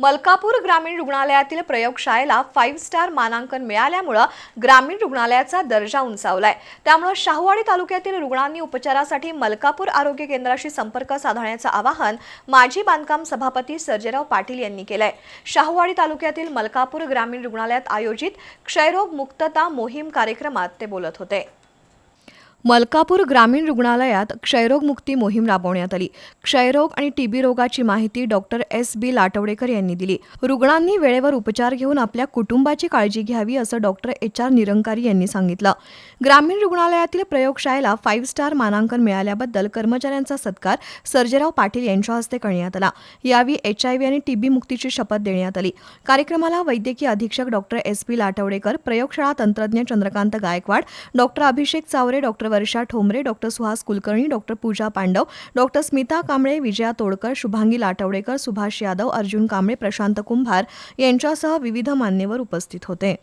मलकापूर ग्रामीण रुग्णालयातील प्रयोगशाळेला फाईव्ह स्टार मानांकन मिळाल्यामुळं ग्रामीण रुग्णालयाचा दर्जा उंचावलाय. त्यामुळं शाहूवाडी तालुक्यातील रुग्णांनी उपचारासाठी मलकापूर आरोग्य केंद्राशी संपर्क साधण्याचं आवाहन माजी बांधकाम सभापती सर्जेराव पाटील यांनी केलंय. शाहूवाडी तालुक्यातील मलकापूर ग्रामीण रुग्णालयात आयोजित क्षयरोग मुक्तता मोहीम कार्यक्रमात ते बोलत होते. मलकापूर ग्रामीण रुग्णालयात क्षयरोग मुक्ती मोहीम राबवण्यात आली. क्षयरोग आणि टीबी रोगाची माहिती डॉक्टर एस बी लाटवडेकर यांनी दिली. रुग्णांनी वेळेवर उपचार घेऊन आपल्या कुटुंबाची काळजी घ्यावी असं डॉक्टर एच आर निरंकारी यांनी सांगितलं. ग्रामीण रुग्णालयातील प्रयोगशाळेला फाईव्ह स्टार मानांकन मिळाल्याबद्दल कर्मचाऱ्यांचा सत्कार सर्जेराव पाटील यांच्या हस्ते करण्यात आला. यावेळी एच आय व्ही आणि टीबी मुक्तीची शपथ देण्यात आली. कार्यक्रमाला वैद्यकीय अधीक्षक डॉक्टर एस पी लाटवडेकर प्रयोगशाळा तंत्रज्ञ Chandrakant Gaikwad doctor Abhishek Chavare doctor Varsha Thombare doctor Suhas Kulkarni doctor Pooja Pandav doctor Smita Kamble Vijaya Todkar Shubhangi Latwadekar Subhash Yadav Arjun Kamble Prashant Kumbhar यांच्यासह विविध मान्यवर उपस्थित होते.